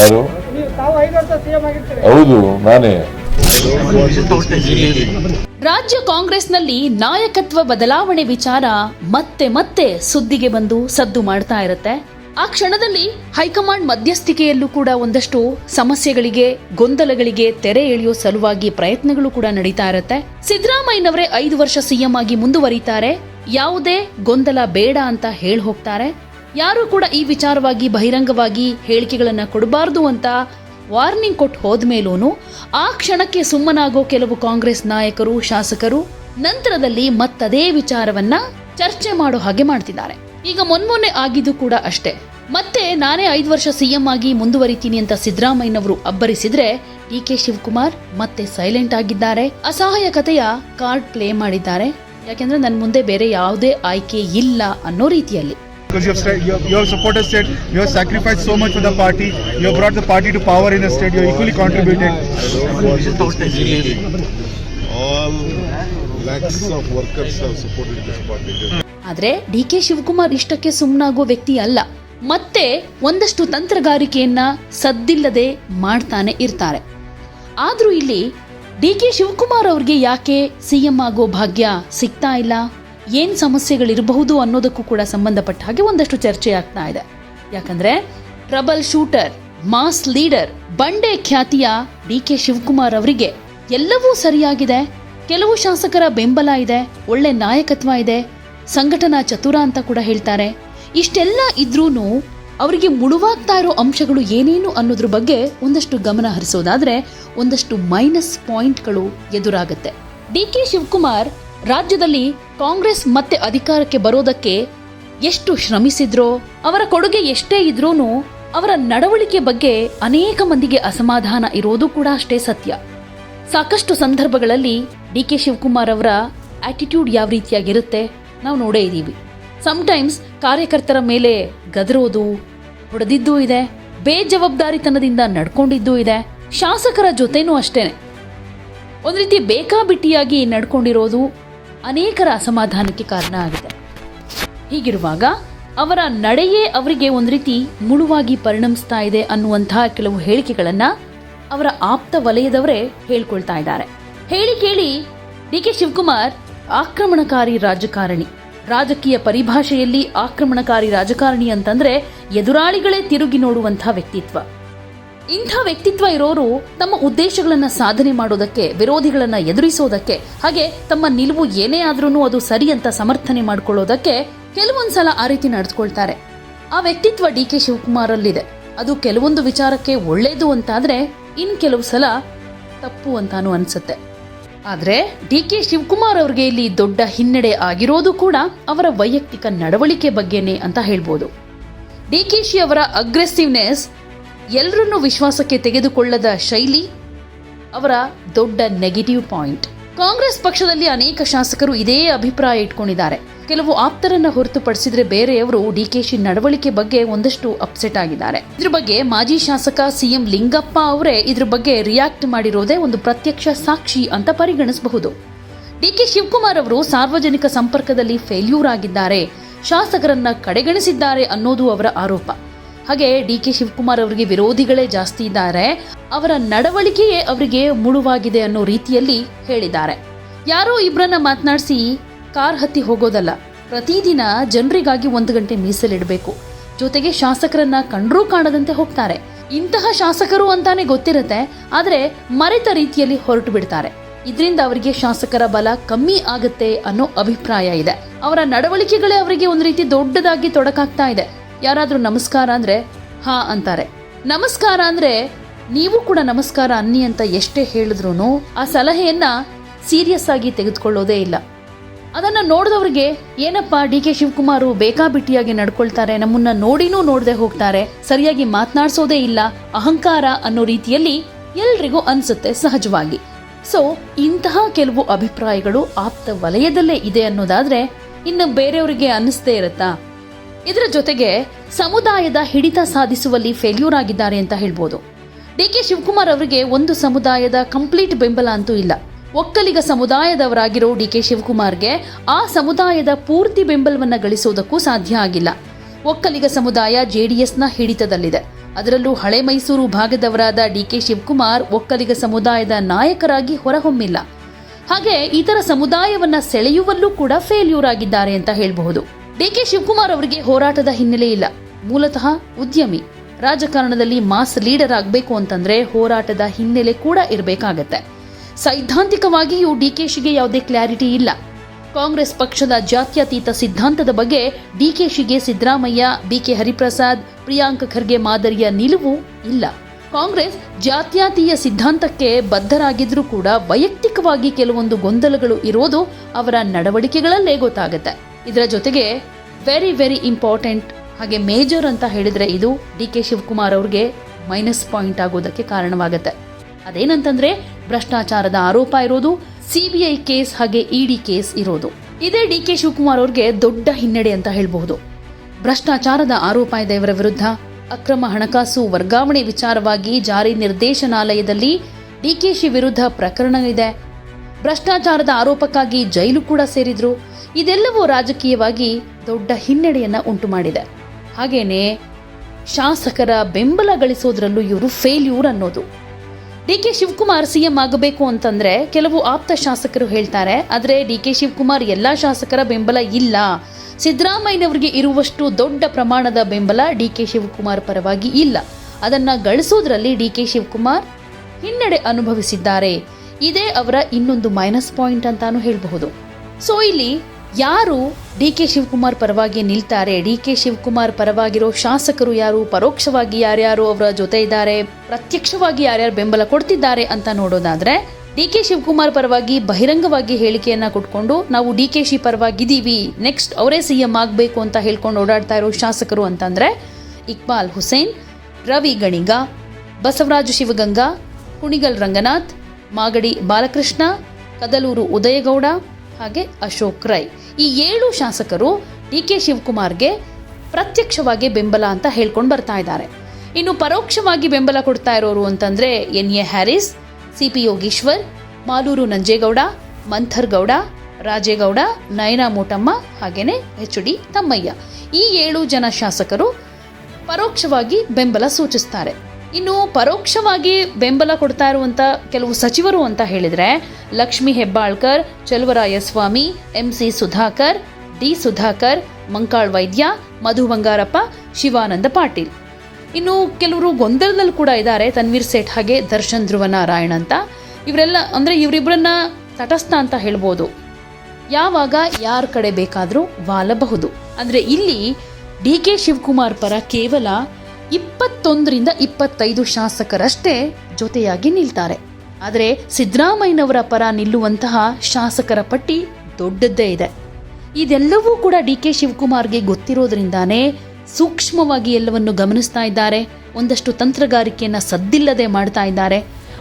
ಯಾರು? ಹೌದು, ನಾನೇ. ರಾಜ್ಯ ಕಾಂಗ್ರೆಸ್ನಲ್ಲಿ ನಾಯಕತ್ವ ಬದಲಾವಣೆ ವಿಚಾರ ಮತ್ತೆ ಮತ್ತೆ ಸುದ್ದಿಗೆ ಬಂದು ಸದ್ದು ಮಾಡ್ತಾ ಇರುತ್ತೆ. ಆ ಕ್ಷಣದಲ್ಲಿ ಹೈಕಮಾಂಡ್ ಮಧ್ಯಸ್ಥಿಕೆಯಲ್ಲೂ ಕೂಡ ಒಂದಷ್ಟು ಸಮಸ್ಯೆಗಳಿಗೆ, ಗೊಂದಲಗಳಿಗೆ ತೆರೆ ಎಳೆಯೋ ಸಲುವಾಗಿ ಪ್ರಯತ್ನಗಳು ಕೂಡ ನಡೀತಾ ಇರುತ್ತೆ. ಸಿದ್ದರಾಮಯ್ಯನವರೇ ಐದು ವರ್ಷ ಸಿಎಂ ಆಗಿ ಮುಂದುವರಿತಾರೆ. ಯಾವುದೇ ಗೊಂದಲ ಬೇಡ ಅಂತ ಹೇಳಿ ಹೋಗ್ತಾರೆ. ಯಾರು ಕೂಡ ಈ ವಿಚಾರವಾಗಿ ಬಹಿರಂಗವಾಗಿ ಹೇಳಿಕೆಗಳನ್ನು ಕೊಡಬಾರದು ಅಂತ ವಾರ್ನಿಂಗ್ ಕೊಟ್ಟು ಹೋದ್ಮೇಲೂನು ಆ ಕ್ಷಣಕ್ಕೆ ಸುಮ್ಮನಾಗೋ ಕೆಲವು ಕಾಂಗ್ರೆಸ್ ನಾಯಕರು, ಶಾಸಕರು ನಂತರದಲ್ಲಿ ಮತ್ತದೇ ವಿಚಾರವನ್ನ ಚರ್ಚೆ ಮಾಡೋ ಹಾಗೆ ಮಾಡ್ತಿದ್ದಾರೆ. ಈಗ ಮೊನ್ಮೊನ್ನೆ ಆಗಿದ್ದು ಕೂಡ ಅಷ್ಟೇ. ಮತ್ತೆ ನಾನೇ ಐದು ವರ್ಷ ಸಿಎಂ ಆಗಿ ಮುಂದುವರಿತೀನಿ ಅಂತ ಸಿದ್ದರಾಮಯ್ಯನವರು ಅಬ್ಬರಿಸಿದ್ರೆ ಡಿ ಕೆ ಶಿವಕುಮಾರ್ ಮತ್ತೆ ಸೈಲೆಂಟ್ ಆಗಿದ್ದಾರೆ. ಅಸಹಾಯಕತೆಯ ಕಾರ್ಡ್ ಪ್ಲೇ ಮಾಡಿದ್ದಾರೆ. ಯಾಕೆಂದ್ರೆ ನನ್ನ ಮುಂದೆ ಬೇರೆ ಯಾವುದೇ ಆಯ್ಕೆ ಇಲ್ಲ ಅನ್ನೋ ರೀತಿಯಲ್ಲಿ. Because you have, sta- you have, you have supported state, you have sacrificed so much for the party, you have brought the party to power in the state, you have equally contributed. All lakhs of workers have supported this party. ಆದರೆ D K Shivakumar ಇಷ್ಟಕ್ಕೆ ಸುಮ್ಮನಾಗೋ ವ್ಯಕ್ತಿ ಅಲ್ಲ ಮತ್ತೆ ಒಂದಷ್ಟು ತಂತ್ರಗಾರಿಕೆಯನ್ನ ಸದ್ದಿಲ್ಲದೆ ಮಾಡ್ತಾನೆ ಇರ್ತಾರೆ ಆದ್ರೂ ಇಲ್ಲಿ ಡಿ ಕೆ ಶಿವಕುಮಾರ್ ಅವ್ರಿಗೆ ಯಾಕೆ ಸಿಎಂ ಆಗೋ ಭಾಗ್ಯ ಸಿಗ್ತಾ ಇಲ್ಲ ಏನ್ ಸಮಸ್ಯೆಗಳಿರಬಹುದು ಅನ್ನೋದಕ್ಕೂ ಕೂಡ ಸಂಬಂಧಪಟ್ಟ ಹಾಗೆ ಒಂದಷ್ಟು ಚರ್ಚೆ ಆಗ್ತಾ ಇದೆ. ಯಾಕಂದ್ರೆ ಟ್ರಬಲ್ ಶೂಟರ್, ಮಾಸ್ ಲೀಡರ್, ಬಂಡೆ ಖ್ಯಾತಿಯ ಡಿ ಕೆ ಶಿವಕುಮಾರ್ ಅವರಿಗೆ ಎಲ್ಲವೂ ಸರಿಯಾಗಿದೆ. ಕೆಲವು ಶಾಸಕರ ಬೆಂಬಲ ಇದೆ, ಒಳ್ಳೆ ನಾಯಕತ್ವ ಇದೆ, ಸಂಘಟನಾ ಚತುರ ಅಂತ ಕೂಡ ಹೇಳ್ತಾರೆ. ಇಷ್ಟೆಲ್ಲ ಇದ್ರೂ ಅವರಿಗೆ ಮುಳುವಾಗ್ತಾ ಇರೋ ಅಂಶಗಳು ಏನೇನು ಅನ್ನೋದ್ರ ಬಗ್ಗೆ ಒಂದಷ್ಟು ಗಮನ ಹರಿಸೋದಾದ್ರೆ ಒಂದಷ್ಟು ಮೈನಸ್ ಪಾಯಿಂಟ್ಗಳು ಎದುರಾಗುತ್ತೆ. ಡಿ ಕೆ ಶಿವಕುಮಾರ್ ರಾಜ್ಯದಲ್ಲಿ ಕಾಂಗ್ರೆಸ್ ಮತ್ತೆ ಅಧಿಕಾರಕ್ಕೆ ಬರೋದಕ್ಕೆ ಎಷ್ಟು ಶ್ರಮಿಸಿದ್ರೋ, ಅವರ ಕೊಡುಗೆ ಎಷ್ಟೇ ಇದ್ರೂ ಅವರ ನಡವಳಿಕೆ ಬಗ್ಗೆ ಅನೇಕ ಮಂದಿಗೆ ಅಸಮಾಧಾನ ಇರೋದು ಕೂಡ ಅಷ್ಟೇ ಸತ್ಯ. ಸಾಕಷ್ಟು ಸಂದರ್ಭಗಳಲ್ಲಿ ಡಿ ಕೆ ಶಿವಕುಮಾರ್ ಅವರ ಆಟಿಟ್ಯೂಡ್ ಯಾವ ರೀತಿಯಾಗಿರುತ್ತೆ ನಾವು ನೋಡೇ ಇದ್ದೀವಿ. ಸಮಟೈಮ್ಸ್ ಕಾರ್ಯಕರ್ತರ ಮೇಲೆ ಗದರೋದು, ಹೊಡೆದಿದ್ದೂ ಇದೆ, ಬೇಜವಾಬ್ದಾರಿತನದಿಂದ ನಡ್ಕೊಂಡಿದ್ದೂ ಇದೆ, ಶಾಸಕರ ಜೊತೆನೂ ಅಷ್ಟೇನೆ. ಒಂದು ರೀತಿ ಬೇಕಾಬಿಟ್ಟಿಯಾಗಿ ನಡ್ಕೊಂಡಿರೋದು ಅನೇಕರ ಅಸಮಾಧಾನಕ್ಕೆ ಕಾರಣ ಆಗಿದೆ. ಹೀಗಿರುವಾಗ, ಅವರ ನಡೆಯೇ ಅವರಿಗೆ ಒಂದು ರೀತಿ ಮುಳುವಾಗಿ ಪರಿಣಮಿಸ್ತಾ ಇದೆ ಅನ್ನುವಂತಹ ಕೆಲವು ಹೇಳಿಕೆಗಳನ್ನು ಅವರ ಆಪ್ತ ವಲಯದವರೇ ಹೇಳ್ಕೊಳ್ತಾ ಇದ್ದಾರೆ. ಹೇಳಿ ಕೇಳಿ, ಡಿ ಕೆ ಶಿವಕುಮಾರ್ ಆಕ್ರಮಣಕಾರಿ ರಾಜಕಾರಣಿ. ರಾಜಕೀಯ ಪರಿಭಾಷೆಯಲ್ಲಿ ಆಕ್ರಮಣಕಾರಿ ರಾಜಕಾರಣಿ ಅಂತಂದ್ರೆ ಎದುರಾಳಿಗಳೇ ತಿರುಗಿ ನೋಡುವಂತಹ ವ್ಯಕ್ತಿತ್ವ. ಇಂಥ ವ್ಯಕ್ತಿತ್ವ ಇರೋರು ತಮ್ಮ ಉದ್ದೇಶಗಳನ್ನು ಸಾಧನೆ ಮಾಡೋದಕ್ಕೆ, ವಿರೋಧಿಗಳನ್ನು ಎದುರಿಸೋದಕ್ಕೆ, ಹಾಗೆ ತಮ್ಮ ನಿಲುವು ಏನೇ ಆದ್ರೂ ಅದು ಸರಿ ಅಂತ ಸಮರ್ಥನೆ ಮಾಡ್ಕೊಳ್ಳೋದಕ್ಕೆ ಕೆಲವೊಂದ್ಸಲ ಆ ರೀತಿ ನಡೆದುಕೊಳ್ತಾರೆ. ಆ ವ್ಯಕ್ತಿತ್ವ ಡಿ ಕೆ ಶಿವಕುಮಾರಲ್ಲಿದೆ. ಅದು ಕೆಲವೊಂದು ವಿಚಾರಕ್ಕೆ ಒಳ್ಳೇದು ಅಂತಾದ್ರೆ ಇನ್ ಕೆಲವು ಸಲ ತಪ್ಪು ಅಂತಾನು ಅನ್ಸುತ್ತೆ. ಆದರೆ ಡಿ ಕೆ ಶಿವಕುಮಾರ್ ಅವ್ರಿಗೆ ಇಲ್ಲಿ ದೊಡ್ಡ ಹಿನ್ನಡೆ ಆಗಿರೋದು ಕೂಡ ಅವರ ವೈಯಕ್ತಿಕ ನಡವಳಿಕೆ ಬಗ್ಗೆನೇ ಅಂತ ಹೇಳ್ಬೋದು. ಡಿ ಕೆ ಶಿ ಅವರ ಅಗ್ರೆಸಿವ್ನೆಸ್ ಎಲ್ಲರನ್ನೂ ವಿಶ್ವಾಸಕ್ಕೆ ತೆಗೆದುಕೊಳ್ಳದ ಶೈಲಿ, ಅವರ ದೊಡ್ಡ ನೆಗೆಟಿವ್ ಪಾಯಿಂಟ್ ಕಾಂಗ್ರೆಸ್ ಪಕ್ಷದಲ್ಲಿ ಅನೇಕ ಶಾಸಕರು ಇದೇ ಅಭಿಪ್ರಾಯ ಇಟ್ಕೊಂಡಿದ್ದಾರೆ. ಕೆಲವು ಆಪ್ತರನ್ನ ಹೊರತುಪಡಿಸಿದ್ರೆ ಬೇರೆಯವರು ಡಿಕೆಶಿ ನಡವಳಿಕೆ ಬಗ್ಗೆ ಒಂದಷ್ಟು ಅಪ್ಸೆಟ್ ಆಗಿದ್ದಾರೆ. ಇದ್ರ ಬಗ್ಗೆ ಮಾಜಿ ಶಾಸಕ ಸಿಎಂ ಲಿಂಗಪ್ಪ ಅವರೇ ಇದ್ರ ಬಗ್ಗೆ ರಿಯಾಕ್ಟ್ ಮಾಡಿರೋದೇ ಒಂದು ಪ್ರತ್ಯಕ್ಷ ಸಾಕ್ಷಿ ಅಂತ ಪರಿಗಣಿಸಬಹುದು. ಡಿಕೆ ಶಿವಕುಮಾರ್ ಅವರು ಸಾರ್ವಜನಿಕ ಸಂಪರ್ಕದಲ್ಲಿ ಫೇಲ್ಯೂರ್ ಆಗಿದ್ದಾರೆ. ಶಾಸಕರನ್ನ ಕಡೆಗಣಿಸಿದ್ದಾರೆ ಅನ್ನೋದು ಅವರ ಆರೋಪ. ಹಾಗೆ ಡಿ ಕೆ ಶಿವಕುಮಾರ್ ಅವರಿಗೆ ವಿರೋಧಿಗಳೇ ಜಾಸ್ತಿ ಇದ್ದಾರೆ. ಅವರ ನಡವಳಿಕೆಯೇ ಅವರಿಗೆ ಮುಳುವಾಗಿದೆ ಅನ್ನೋ ರೀತಿಯಲ್ಲಿ ಹೇಳಿದ್ದಾರೆ. ಯಾರೋ ಇಬ್ಬರನ್ನ ಮಾತನಾಡಿಸಿ ಕಾರ್ ಹತ್ತಿ ಹೋಗೋದಲ್ಲ. ಪ್ರತಿದಿನ ಜನರಿಗಾಗಿ ಒಂದು ಗಂಟೆ ಮೀಸಲಿಡಬೇಕು. ಜೊತೆಗೆ ಶಾಸಕರನ್ನ ಕಂಡ್ರೂ ಕಾಣದಂತೆ ಹೋಗ್ತಾರೆ. ಇಂತಹ ಶಾಸಕರು ಅಂತಾನೆ ಗೊತ್ತಿರುತ್ತೆ, ಆದರೆ ಮರೆತ ರೀತಿಯಲ್ಲಿ ಹೊರಟು ಬಿಡ್ತಾರೆ. ಇದರಿಂದ ಅವರಿಗೆ ಶಾಸಕರ ಬಲ ಕಮ್ಮಿ ಆಗುತ್ತೆ ಅನ್ನೋ ಅಭಿಪ್ರಾಯ ಇದೆ. ಅವರ ನಡವಳಿಕೆಗಳೇ ಅವರಿಗೆ ಒಂದು ರೀತಿ ದೊಡ್ಡದಾಗಿ ತೊಡಕಾಗ್ತಾ ಇದೆ. ಯಾರಾದ್ರೂ ನಮಸ್ಕಾರ ಅಂದರೆ ಹಾ ಅಂತಾರೆ. ನಮಸ್ಕಾರ ಅಂದರೆ ನೀವು ಕೂಡ ನಮಸ್ಕಾರ ಅನ್ನಿ ಅಂತ ಎಷ್ಟೇ ಹೇಳಿದ್ರೂ ಆ ಸಲಹೆಯನ್ನ ಸೀರಿಯಸ್ ಆಗಿ ತೆಗೆದುಕೊಳ್ಳೋದೇ ಇಲ್ಲ. ಅದನ್ನ ನೋಡಿದವ್ರಿಗೆ ಏನಪ್ಪ ಡಿ ಕೆ ಶಿವಕುಮಾರ್ ಬೇಕಾಬಿಟ್ಟಿಯಾಗಿ ನಡ್ಕೊಳ್ತಾರೆ, ನಮ್ಮನ್ನ ನೋಡಿನೂ ನೋಡದೆ ಹೋಗ್ತಾರೆ, ಸರಿಯಾಗಿ ಮಾತನಾಡಿಸೋದೇ ಇಲ್ಲ, ಅಹಂಕಾರ ಅನ್ನೋ ರೀತಿಯಲ್ಲಿ ಎಲ್ರಿಗೂ ಅನ್ಸುತ್ತೆ ಸಹಜವಾಗಿ. ಸೊ, ಇಂತಹ ಕೆಲವು ಅಭಿಪ್ರಾಯಗಳು ಆಪ್ತ ವಲಯದಲ್ಲೇ ಇದೆ ಅನ್ನೋದಾದ್ರೆ ಇನ್ನು ಬೇರೆಯವರಿಗೆ ಅನ್ನಿಸ್ತೇ ಇರುತ್ತಾ? ಇದರ ಜೊತೆಗೆ ಸಮುದಾಯದ ಹಿಡಿತ ಸಾಧಿಸುವಲ್ಲಿ ಫೇಲ್ಯೂರ್ ಆಗಿದ್ದಾರೆ ಅಂತ ಹೇಳ್ಬೋದು. ಡಿ ಕೆ ಶಿವಕುಮಾರ್ ಅವರಿಗೆ ಒಂದು ಸಮುದಾಯದ ಕಂಪ್ಲೀಟ್ ಬೆಂಬಲ ಅಂತೂ ಇಲ್ಲ. ಒಕ್ಕಲಿಗ ಸಮುದಾಯದವರಾಗಿರೋ ಡಿ ಕೆ ಶಿವಕುಮಾರ್ಗೆ ಆ ಸಮುದಾಯದ ಪೂರ್ತಿ ಬೆಂಬಲವನ್ನು ಗಳಿಸೋದಕ್ಕೂ ಸಾಧ್ಯ ಆಗಿಲ್ಲ. ಒಕ್ಕಲಿಗ ಸಮುದಾಯ ಜೆಡಿಎಸ್ನ ಹಿಡಿತದಲ್ಲಿದೆ. ಅದರಲ್ಲೂ ಹಳೆ ಮೈಸೂರು ಭಾಗದವರಾದ ಡಿ ಕೆ ಶಿವಕುಮಾರ್ ಒಕ್ಕಲಿಗ ಸಮುದಾಯದ ನಾಯಕರಾಗಿ ಹೊರಹೊಮ್ಮಿಲ್ಲ. ಹಾಗೆ ಇತರ ಸಮುದಾಯವನ್ನ ಸೆಳೆಯುವಲ್ಲೂ ಕೂಡ ಫೇಲ್ಯೂರ್ ಆಗಿದ್ದಾರೆ ಅಂತ ಹೇಳಬಹುದು. ಡಿಕೆ ಶಿವಕುಮಾರ್ ಅವರಿಗೆ ಹೋರಾಟದ ಹಿನ್ನೆಲೆ ಇಲ್ಲ. ಮೂಲತಃ ಉದ್ಯಮಿ. ರಾಜಕಾರಣದಲ್ಲಿ ಮಾಸ್ ಲೀಡರ್ ಆಗಬೇಕು ಅಂತಂದ್ರೆ ಹೋರಾಟದ ಹಿನ್ನೆಲೆ ಕೂಡ ಇರಬೇಕಾಗತ್ತೆ. ಸೈದ್ಧಾಂತಿಕವಾಗಿಯೂ ಡಿಕೆಶಿಗೆ ಯಾವುದೇ ಕ್ಲಾರಿಟಿ ಇಲ್ಲ. ಕಾಂಗ್ರೆಸ್ ಪಕ್ಷದ ಜಾತ್ಯತೀತ ಸಿದ್ಧಾಂತದ ಬಗ್ಗೆ ಡಿಕೆಶಿಗೆ ಸಿದ್ದರಾಮಯ್ಯ ಬಿಕೆ ಹರಿಪ್ರಸಾದ್, ಪ್ರಿಯಾಂಕ್ ಖರ್ಗೆ ಮಾದರಿಯ ನಿಲುವು ಇಲ್ಲ. ಕಾಂಗ್ರೆಸ್ ಜಾತ್ಯತೀಯ ಸಿದ್ಧಾಂತಕ್ಕೆ ಬದ್ಧರಾಗಿದ್ರೂ ಕೂಡ ವೈಯಕ್ತಿಕವಾಗಿ ಕೆಲವೊಂದು ಗೊಂದಲಗಳು ಇರೋದು ಅವರ ನಡವಳಿಕೆಗಳಲ್ಲೇ ಗೊತ್ತಾಗುತ್ತೆ. ಇದರ ಜೊತೆಗೆ ವೆರಿ ವೆರಿ ಇಂಪಾರ್ಟೆಂಟ್ ಹಾಗೆ ಮೇಜರ್ ಅಂತ ಹೇಳಿದ್ರೆ ಇದು ಡಿ ಕೆ ಶಿವಕುಮಾರ್ ಅವ್ರಿಗೆ ಮೈನಸ್ ಪಾಯಿಂಟ್ ಆಗೋದಕ್ಕೆ ಕಾರಣವಾಗುತ್ತೆ. ಅದೇನಂತಂದ್ರೆ ಭ್ರಷ್ಟಾಚಾರದ ಆರೋಪ ಇರೋದು ಸಿಬಿಐ ಕೇಸ್ ಹಾಗೆ ಇಡಿ ಕೇಸ್ ಇರೋದು. ಇದೇ ಡಿ ಕೆ ಶಿವಕುಮಾರ್ ಅವ್ರಿಗೆ ದೊಡ್ಡ ಹಿನ್ನಡೆ ಅಂತ ಹೇಳಬಹುದು. ಭ್ರಷ್ಟಾಚಾರದ ಆರೋಪ ಇದೆ ಇವರ ವಿರುದ್ಧ. ಅಕ್ರಮ ಹಣಕಾಸು ವರ್ಗಾವಣೆ ವಿಚಾರವಾಗಿ ಜಾರಿ ನಿರ್ದೇಶನಾಲಯದಲ್ಲಿ ಡಿಕೆಶಿ ವಿರುದ್ಧ ಪ್ರಕರಣ ಇದೆ. ಭ್ರಷ್ಟಾಚಾರದ ಆರೋಪಕ್ಕಾಗಿ ಜೈಲು ಕೂಡ ಸೇರಿದ್ರು. ಇದೆಲ್ಲವೂ ರಾಜಕೀಯವಾಗಿ ದೊಡ್ಡ ಹಿನ್ನಡೆಯನ್ನ ಉಂಟು ಮಾಡಿದೆ ಹಾಗೇನೆ ಶಾಸಕರ ಬೆಂಬಲ ಗಳಿಸೋದ್ರಲ್ಲೂ ಇವರು ಫೇಲ್ಯೂರ್ ಅನ್ನೋದು. ಡಿ ಕೆ ಶಿವಕುಮಾರ್ ಸಿಎಂ ಆಗಬೇಕು ಅಂತಂದ್ರೆ ಕೆಲವು ಆಪ್ತ ಶಾಸಕರು ಹೇಳ್ತಾರೆ, ಆದರೆ ಡಿ ಕೆ ಶಿವಕುಮಾರ್ ಎಲ್ಲಾ ಶಾಸಕರ ಬೆಂಬಲ ಇಲ್ಲ. ಸಿದ್ದರಾಮಯ್ಯನವರಿಗೆ ಇರುವಷ್ಟು ದೊಡ್ಡ ಪ್ರಮಾಣದ ಬೆಂಬಲ ಡಿ ಕೆ ಶಿವಕುಮಾರ್ ಪರವಾಗಿ ಇಲ್ಲ. ಅದನ್ನ ಗಳಿಸೋದ್ರಲ್ಲಿ ಡಿ ಕೆ ಶಿವಕುಮಾರ್ ಹಿನ್ನಡೆ ಅನುಭವಿಸಿದ್ದಾರೆ. ಇದೇ ಅವರ ಇನ್ನೊಂದು ಮೈನಸ್ ಪಾಯಿಂಟ್ ಅಂತಾನು ಹೇಳಬಹುದು. ಸೊ ಇಲ್ಲಿ ಯಾರು ಡಿ ಕೆ ಶಿವಕುಮಾರ್ ಪರವಾಗಿ ನಿಲ್ತಾರೆ? ಡಿ ಕೆ ಶಿವಕುಮಾರ್ ಪರವಾಗಿರೋ ಶಾಸಕರು ಯಾರು? ಪರೋಕ್ಷವಾಗಿ ಯಾರ್ಯಾರು ಅವರ ಜೊತೆ ಇದ್ದಾರೆ? ಪ್ರತ್ಯಕ್ಷವಾಗಿ ಯಾರ್ಯಾರು ಬೆಂಬಲ ಕೊಡ್ತಿದ್ದಾರೆ ಅಂತ ನೋಡೋದಾದ್ರೆ, ಡಿ ಕೆ ಶಿವಕುಮಾರ್ ಪರವಾಗಿ ಬಹಿರಂಗವಾಗಿ ಹೇಳಿಕೆಯನ್ನ ಕೊಟ್ಕೊಂಡು ನಾವು ಡಿ ಕೆ ಶಿ ಪರವಾಗಿದ್ದೀವಿ ನೆಕ್ಸ್ಟ್ ಅವರೇ ಸಿ ಎಂ ಆಗಬೇಕು ಅಂತ ಹೇಳ್ಕೊಂಡು ಓಡಾಡ್ತಾ ಇರೋ ಶಾಸಕರು ಅಂತಂದ್ರೆ ಇಕ್ಬಾಲ್ ಹುಸೇನ್, ರವಿ ಗಣಿಗ, ಬಸವರಾಜು ಶಿವಗಂಗಾ, ಕುಣಿಗಲ್ ರಂಗನಾಥ್ ಮಾಗಡಿ ಬಾಲಕೃಷ್ಣ, ಕದಲೂರು ಉದಯಗೌಡ ಹಾಗೆ ಅಶೋಕ್ ರೈ. ಈ ಏಳು ಶಾಸಕರು ಡಿ ಕೆ ಶಿವಕುಮಾರ್ಗೆ ಪ್ರತ್ಯಕ್ಷವಾಗಿ ಬೆಂಬಲ ಅಂತ ಹೇಳ್ಕೊಂಡು ಬರ್ತಾ ಇದ್ದಾರೆ. ಇನ್ನು ಪರೋಕ್ಷವಾಗಿ ಬೆಂಬಲ ಕೊಡ್ತಾ ಇರೋರು ಅಂತಂದ್ರೆ N A Haris C P Yogeshwar, Malur Nanjegowda, Manthar Gowda, Rajegowda, Nayana Motamma ಹಾಗೇನೆ ಎಚ್ ಡಿ ತಮ್ಮಯ್ಯ. ಈ ಏಳು ಜನ ಶಾಸಕರು ಪರೋಕ್ಷವಾಗಿ ಬೆಂಬಲ ಸೂಚಿಸ್ತಾರೆ. ಇನ್ನು ಪರೋಕ್ಷವಾಗಿ ಬೆಂಬಲ ಕೊಡ್ತಾ ಇರುವಂತ ಕೆಲವು ಸಚಿವರು ಅಂತ ಹೇಳಿದ್ರೆ Lakshmi Hebbalkar Chaluvarayaswamy M C Sudhakar, D Sudhakar, Mankal Vaidya, Madhu Bangarappa, Shivananda Patil. ಇನ್ನು ಕೆಲವರು ಗೊಂದಲದಲ್ಲಿ ಕೂಡ ಇದ್ದಾರೆ. ತನ್ವೀರ್ ಸೇಠ್ ಹಾಗೆ ದರ್ಶನ್ ಧ್ರುವ ನಾರಾಯಣ್ ಅಂತ. ಇವರೆಲ್ಲ ಅಂದ್ರೆ ಇವರಿಬ್ಬರನ್ನ ತಟಸ್ಥ ಅಂತ ಹೇಳ್ಬೋದು. ಯಾವಾಗ ಯಾರ ಕಡೆ ಬೇಕಾದರೂ ವಾಲಬಹುದು. ಅಂದ್ರೆ ಇಲ್ಲಿ ಡಿ ಕೆ ಶಿವಕುಮಾರ್ ಪರ ಕೇವಲ ಇಪ್ಪತ್ತೊಂದರಿಂದ ಇಪ್ಪತ್ತೈದು ಶಾಸಕರಷ್ಟೇ ಜೊತೆಯಾಗಿ ನಿಲ್ತಾರೆ. ಆದರೆ ಸಿದ್ದರಾಮಯ್ಯನವರ ಪರ ನಿಲ್ಲುವಂತಹ ಶಾಸಕರ ಪಟ್ಟಿ ದೊಡ್ಡದ್ದೇ ಇದೆ. ಇದೆಲ್ಲವೂ ಕೂಡ ಡಿ ಕೆ ಶಿವಕುಮಾರ್ಗೆ ಗೊತ್ತಿರೋದ್ರಿಂದಾನೇ ಸೂಕ್ಷ್ಮವಾಗಿ ಎಲ್ಲವನ್ನು ಗಮನಿಸ್ತಾ ಇದ್ದಾರೆ. ಒಂದಷ್ಟು ತಂತ್ರಗಾರಿಕೆಯನ್ನ ಸದ್ದಿಲ್ಲದೆ ಮಾಡ್ತಾ ಇದ್ದಾರೆ.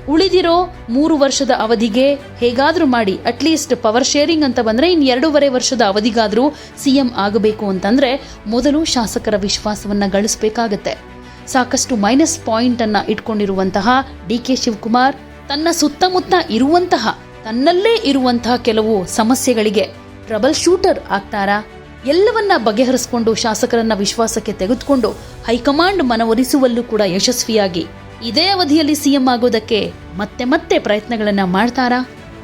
ಉಳಿದಿರೋ ಮೂರು ವರ್ಷದ ಅವಧಿಗೆ ಹೇಗಾದರೂ ಮಾಡಿ ಅಟ್ಲೀಸ್ಟ್ ಪವರ್ ಶೇರಿಂಗ್ ಅಂತ ಬಂದ್ರೆ ಇನ್ನು ಎರಡೂವರೆ ವರ್ಷದ ಅವಧಿಗಾದ್ರೂ ಸಿಎಂ ಆಗಬೇಕು ಅಂತಂದ್ರೆ ಮೊದಲು ಶಾಸಕರ ವಿಶ್ವಾಸವನ್ನ ಗಳಿಸಬೇಕಾಗತ್ತೆ. ಸಾಕಷ್ಟು ಮೈನಸ್ ಪಾಯಿಂಟ್ ಅನ್ನ ಇಟ್ಕೊಂಡಿರುವಂತಹ ಡಿ ಕೆ ಶಿವಕುಮಾರ್ ತನ್ನ ಸುತ್ತಮುತ್ತ ಇರುವಂತಹ, ತನ್ನಲ್ಲೇ ಇರುವಂತಹ ಕೆಲವು ಸಮಸ್ಯೆಗಳಿಗೆ ಟ್ರಬಲ್ ಶೂಟರ್ ಆಗ್ತಾರಾ? ಎಲ್ಲವನ್ನ ಬಗೆಹರಿಸಿಕೊಂಡು ಶಾಸಕರನ್ನ ವಿಶ್ವಾಸಕ್ಕೆ ತೆಗೆದುಕೊಂಡು ಹೈಕಮಾಂಡ್ ಮನವೊಲಿಸುವಲ್ಲೂ ಕೂಡ ಯಶಸ್ವಿಯಾಗಿ ಇದೇ ಅವಧಿಯಲ್ಲಿ ಸಿಎಂ ಆಗೋದಕ್ಕೆ ಮತ್ತೆ ಮತ್ತೆ ಪ್ರಯತ್ನಗಳನ್ನ ಮಾಡ್ತಾರಾ?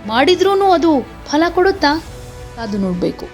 ಮಾಡಿದ್ರೂ ಅದು ಫಲ ಕೊಡುತ್ತಾ? ಅದು ನೋಡಬೇಕು.